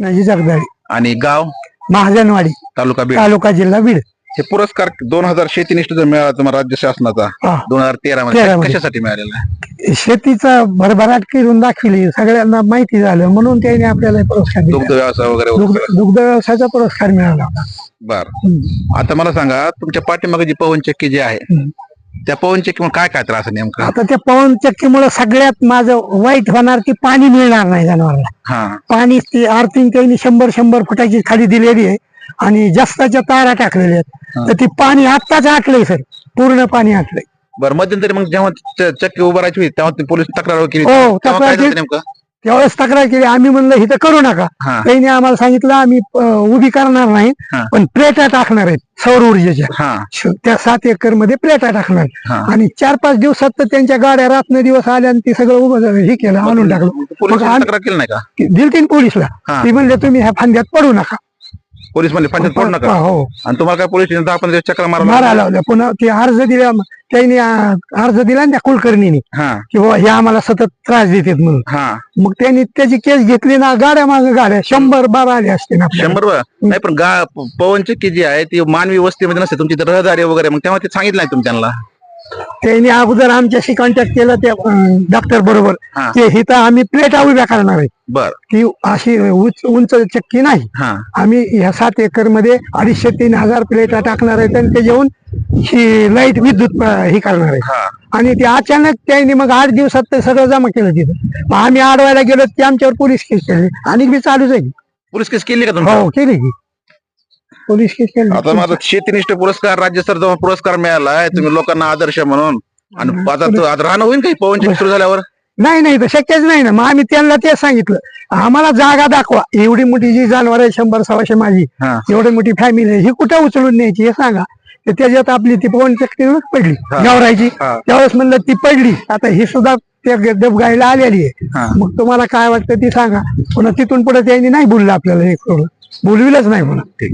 नाही जगदाळी आणि गाव? महाजनवाडी. तालुका बीड. तालुका जिल्हा बीड. हे पुरस्कार दोन हजार शेतीनिष्ठ जो मिळाला तुम्हाला राज्य शासनाचा हा. दोन हजार तेरा मध्ये. कशासाठी मिळालेला आहे? शेतीचा भरभराट करून दाखविली. सगळ्यांना माहिती झालं. म्हणून त्याने आपल्याला हे पुरस्कार दुग्ध दिला व्यवसाय वगैरे दुग्ध व्यवसायाचा पुरस्कार मिळाला बर. हम्म. आता मला सांगा तुमच्या पाठीमागे जी पवन चक्की जी आहे हम्म. त्या पवन चक्कीमुळे काय काय त्रास आहे नेमका? आता त्या पवन चक्कीमुळे सगळ्यात माझं वाईट होणार की पाणी मिळणार नाही जनावरांना. हा. पाणी ती आर्थिंग त्यांनी शंभर शंभर फुटाची खाली दिलेली आहे आणि जास्ताच्या तारा टाकलेल्या. आहेत. तर ती पाणी आत्ताच आटलंय सर. पूर्ण पाणी आटलंय बरं मध्यंतरी मग जेव्हा च- चक्की उभं राहायची होती तेव्हा ते पोलीस तक्रार केली. हो, तेव्हा तक्रार झालं केली. नेमकं? त्यावेळेस तक्रार केली. आम्ही म्हणलं इथं करू नका. त्यांनी आम्हाला सांगितलं आम्ही उभी करणार नाही. पण प्लेटा टाकणार आहेत सौर ऊर्जेच्या. त्या सात एकरमध्ये प्लेटा टाकणार आणि चार पाच दिवसात तर त्यांच्या गाड्या रात्र दिवस आल्या आणि ते सगळं उभं झालं, हे केलं आणून टाकलं. पोलीस मग आम- तक्रार केली नाही का? दिल तीन पोलीसला. ती म्हणले तुम्ही ह्या फांद्यात पडू नका. पोलीस म्हणजे पंचायत पडू नका. हो आणि तुम्हाला काय पोलीस स्टेशन दहा पंधरा दिवस चक्र मारा मारा लावल्या पुन्हा ते अर्ज दिल्या त्यांनी अं, अर्ज दिला ना त्या कुलकर्णीने. हा. की बाबा हे आम्हाला सतत त्रास देतात म्हणून. हा. मग त्यांनी त्याची केस घेतली ना गाड्या मागे गाड्या. शंभर बारा आले असते ना. शंभर नाही पण गा पवन चक्की जी आहे ती मानवी वस्तीमध्ये नसते. तुमची तर रहदारी वगैरे मग तेव्हा ते सांगितलं नाही तुम्ही त्यांना. त्यांनी अगोदर आमच्याशी कॉन्टॅक्ट केलं त्या डॉक्टर बरोबर. हा. की इथं आम्ही प्लेटा उभ्या करणार आहे. बर. की अशी उंच उंच चक्की नाही. हा. आम्ही ह्या सात एकरमध्ये अडीचशे तीन हजार प्लेटा टाकणार आहेत आणि त्याच्याहून ही लाइट विद्युत अं, हे करणार आहे. हा. आणि ते अचानक त्यांनी मग आठ दिवसात ते सगळं जमा केलं तिथं. मग आम्ही आडवायला गेलो ते आमच्यावर पोलीस केस केली. आणि बी चालूच आहे. पोलीस केस केली का तुम्ही? हो केली की. पोलीस केस आता माझा शेतीनिष्ठ पुरस्कार राज्य स्तराचा पुरस्कार मिळाला आहे तुम्ही लोकांना आदर्श म्हणून. आणि आता तो- आता राहणं होईल काही? पवन चक्की सुरू झाल्यावर? नाही नाही तर शक्यच नाही ना. मग आम्ही त्यांना तेच सांगितलं. आम्हाला जागा दाखवा. एवढी मोठी जी जनावर आहे शंभर सव्वाशे माझी हा. एवढी मोठी फॅमिली आहे ही कुठं उचलून न्यायची हे सांगा. तर त्याच्यात आपली ती पवन चक्की पडली. हा. गावरायची. हा. त्यावेळेस म्हणलं ती पडली. आता ही सुद्धा त्या दबगायला आलेली आहे. हा. मग तुम्हाला काय वाटतं ती सांगा. पुन्हा तिथून पुढे त्यांनी नाही बोललं आपल्याला हे करून. बोलविलंच नाही पुन्हा ते